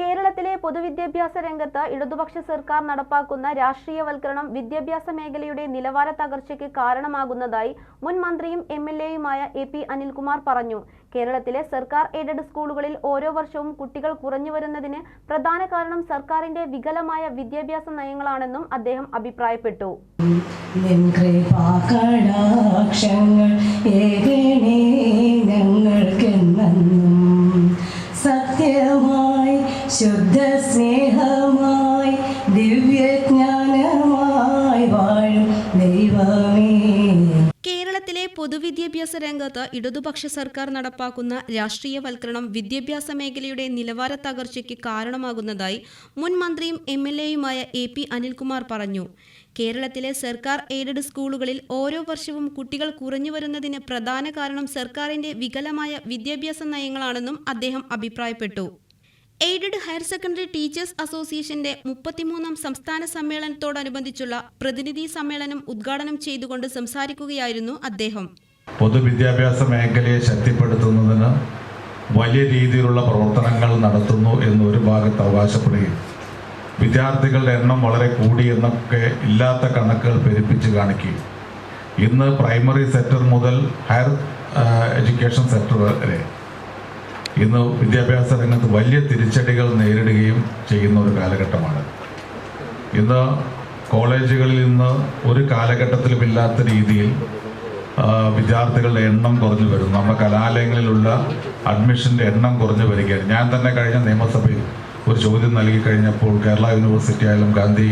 കേരളത്തിലെ പൊതുവിദ്യാഭ്യാസ രംഗത്ത് ഇടതുപക്ഷ സർക്കാർ നടപ്പാക്കുന്ന രാഷ്ട്രീയവൽക്കരണം വിദ്യാഭ്യാസ മേഖലയുടെ നിലവാര തകർച്ചയ്ക്ക് കാരണമാകുന്നതായി മുൻ മന്ത്രിയും എം എൽ എയുമായ എ പി അനിൽകുമാർ പറഞ്ഞു. കേരളത്തിലെ സർക്കാർ എയ്ഡഡ് സ്കൂളുകളിൽ ഓരോ വർഷവും കുട്ടികൾ കുറഞ്ഞു വരുന്നതിന് പ്രധാന കാരണം സർക്കാരിന്റെ വികലമായ വിദ്യാഭ്യാസ നയങ്ങളാണെന്നും അദ്ദേഹം അഭിപ്രായപ്പെട്ടു. ശുദ്ധ സ്നേഹമായി ദിവ്യജ്ഞാനമായി വാഴും ദൈവമേ. കേരളത്തിലെ പൊതുവിദ്യാഭ്യാസ രംഗത്ത് ഇടതുപക്ഷ സർക്കാർ നടപ്പാക്കുന്ന രാഷ്ട്രീയവൽക്കരണം വിദ്യാഭ്യാസ മേഖലയുടെ നിലവാര തകർച്ചയ്ക്ക് കാരണമാകുന്നതായി മുൻ മന്ത്രിയും എം എൽ എയുമായ എ പി അനിൽകുമാർ പറഞ്ഞു. കേരളത്തിലെ സർക്കാർ എയ്ഡഡ് സ്കൂളുകളിൽ ഓരോ വർഷവും കുട്ടികൾ കുറഞ്ഞു വരുന്നതിന് പ്രധാന കാരണം സർക്കാരിന്റെ വികലമായ വിദ്യാഭ്യാസ നയങ്ങളാണെന്നും അദ്ദേഹം അഭിപ്രായപ്പെട്ടു. എയ്ഡഡ് ഹയർ സെക്കൻഡറി ടീച്ചേഴ്സ് അസോസിയേഷന്റെ മുപ്പത്തിമൂന്നാം സംസ്ഥാന സമ്മേളനത്തോടനുബന്ധിച്ചുള്ള പ്രതിനിധി സമ്മേളനം ഉദ്ഘാടനം ചെയ്തുകൊണ്ട് സംസാരിക്കുകയായിരുന്നു അദ്ദേഹം. പൊതുവിദ്യാഭ്യാസ മേഖലയെ ശക്തിപ്പെടുത്തുന്നതിന് വലിയ രീതിയിലുള്ള പ്രവർത്തനങ്ങൾ നടത്തുന്നു എന്ന് ഒരു ഭാഗത്ത് അവകാശപ്പെടുകയും വിദ്യാർത്ഥികളുടെ എണ്ണം വളരെ കൂടി എന്നൊക്കെ ഇല്ലാത്ത കണക്കുകൾ പെരുപ്പിച്ച് കാണിക്കുകയും ഇന്ന് പ്രൈമറി സെക്ടർ മുതൽ ഹയർ എഡ്യൂക്കേഷൻ സെക്ടർ വരെ ഇന്ന് വിദ്യാഭ്യാസ രംഗത്ത് വലിയ തിരിച്ചടികൾ നേരിടുകയും ചെയ്യുന്ന ഒരു കാലഘട്ടമാണ്. ഇന്ന് കോളേജുകളിൽ ഇന്ന് ഒരു കാലഘട്ടത്തിലും ഇല്ലാത്ത രീതിയിൽ വിദ്യാർത്ഥികളുടെ എണ്ണം കുറഞ്ഞു വരും നമ്മുടെ കലാലയങ്ങളിലുള്ള അഡ്മിഷന്റെ എണ്ണം കുറഞ്ഞു വരികയാണ്. ഞാൻ തന്നെ കഴിഞ്ഞ നിയമസഭയിൽ ഒരു ചോദ്യം നൽകി കഴിഞ്ഞപ്പോൾ കേരള യൂണിവേഴ്സിറ്റി ആയാലും ഗാന്ധി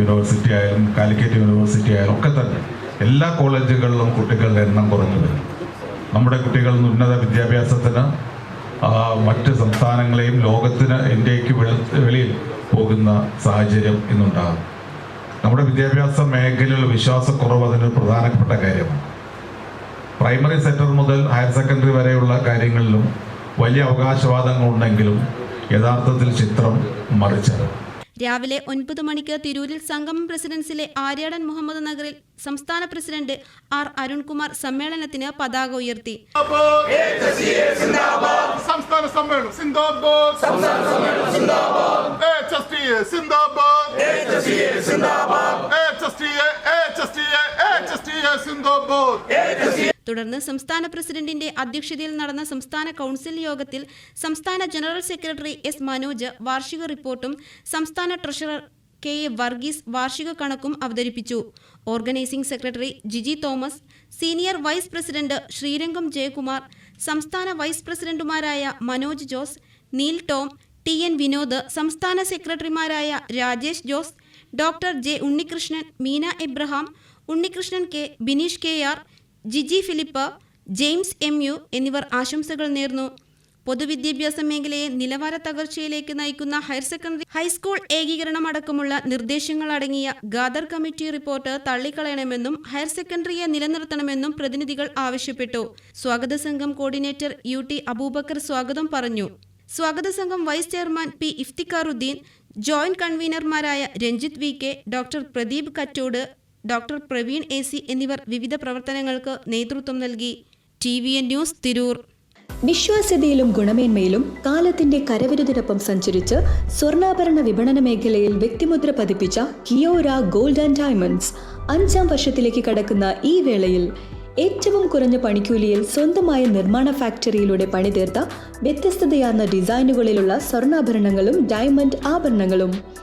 യൂണിവേഴ്സിറ്റി ആയാലും കാലിക്കറ്റ് യൂണിവേഴ്സിറ്റി ആയാലും ഒക്കെ തന്നെ എല്ലാ കോളേജുകളിലും കുട്ടികളുടെ എണ്ണം കുറഞ്ഞു വരും നമ്മുടെ കുട്ടികൾ ഉന്നത വിദ്യാഭ്യാസത്തിന് മറ്റ് സംസ്ഥാനങ്ങളെയും ലോകത്തിന് ഇന്ത്യയ്ക്ക് വെളി- വെളിയിൽ പോകുന്ന സാഹചര്യം ഇന്നുണ്ടാകും. നമ്മുടെ വിദ്യാഭ്യാസ മേഖലയിലുള്ള വിശ്വാസക്കുറവ് അതിനൊരു പ്രധാനപ്പെട്ട കാര്യമാണ്. പ്രൈമറി സെക്ടർ മുതൽ ഹയർ സെക്കൻഡറി വരെയുള്ള കാര്യങ്ങളിലും വലിയ അവകാശവാദങ്ങളുണ്ടെങ്കിലും യഥാർത്ഥത്തിൽ ചിത്രം മറിച്ചത്. രാവിലെ ഒൻപത് മണിക്ക് തിരൂരിൽ സംഗമം പ്രസിഡൻസിലെ ആര്യാടൻ മുഹമ്മദ് നഗറിൽ സംസ്ഥാന പ്രസിഡന്റ് ആർ അരുൺകുമാർ സമ്മേളനത്തിന് പതാക ഉയർത്തി. സംസ്ഥാന സമ്മേളനം സിന്ദാബാദ്. തുടർന്ന് സംസ്ഥാന പ്രസിഡന്റിന്റെ അധ്യക്ഷതയിൽ നടന്ന സംസ്ഥാന കൗൺസിൽ യോഗത്തിൽ സംസ്ഥാന ജനറൽ സെക്രട്ടറി എസ് മനോജ് വാർഷിക റിപ്പോർട്ടും സംസ്ഥാന ട്രഷറർ കെ എ വർഗീസ് വാർഷിക കണക്കും അവതരിപ്പിച്ചു. Organising secretary Jiji Thomas senior vice president Srirangam Jayakumar സംസ്ഥാന വൈസ് പ്രസിഡന്റുമാരായ Manoj Jose Neil Tom T N Vinod സംസ്ഥാന സെക്രട്ടറിമാരായ Rajesh Jose doctor J Unnikrishnan Meena Abraham Unnikrishnan K Bineesh K R Jiji Philip James M U എന്നിവർ ആശംസകൾ നേർന്നു. പൊതുവിദ്യാഭ്യാസ മേഖലയെ നിലവാര തകർച്ചയിലേക്ക് നയിക്കുന്ന ഹയർ സെക്കൻഡറി ഹൈസ്കൂൾ ഏകീകരണം അടക്കമുള്ള നിർദ്ദേശങ്ങൾ അടങ്ങിയ ഗാദർ കമ്മിറ്റി റിപ്പോർട്ട് തള്ളിക്കളയണമെന്നും ഹയർ സെക്കൻഡറിയെ നിലനിർത്തണമെന്നും പ്രതിനിധികൾ ആവശ്യപ്പെട്ടു. സ്വാഗത സംഘം കോർഡിനേറ്റർ യു ടി അബൂബക്കർ സ്വാഗതം പറഞ്ഞു. സ്വാഗത സംഘം vice chairman P Iftikharuddin joint കൺവീനർമാരായ Ranjith V K doctor Pradeep Kattod doctor Praveen A C എന്നിവർ വിവിധ പ്രവർത്തനങ്ങൾക്ക് നേതൃത്വം നൽകി. T V N news Tirur. വിശ്വാസ്യതയിലും ഗുണമേന്മയിലും കാലത്തിന്റെ കരവിരുതിനൊപ്പം സഞ്ചരിച്ച് സ്വർണാഭരണ വിപണന മേഖലയിൽ വ്യക്തിമുദ്ര പതിപ്പിച്ച കിയോര ഗോൾഡ് ആൻഡ് ഡയമണ്ട്സ് അഞ്ചാം വർഷത്തിലേക്ക് കടക്കുന്ന ഈ വേളയിൽ ഏറ്റവും കുറഞ്ഞ പണിക്കൂലിയിൽ സ്വന്തമായ നിർമ്മാണ ഫാക്ടറിയിലൂടെ പണിതീർത്ത വ്യത്യസ്തതയാർന്ന ഡിസൈനുകളിലുള്ള സ്വർണാഭരണങ്ങളും ഡയമണ്ട് ആഭരണങ്ങളും.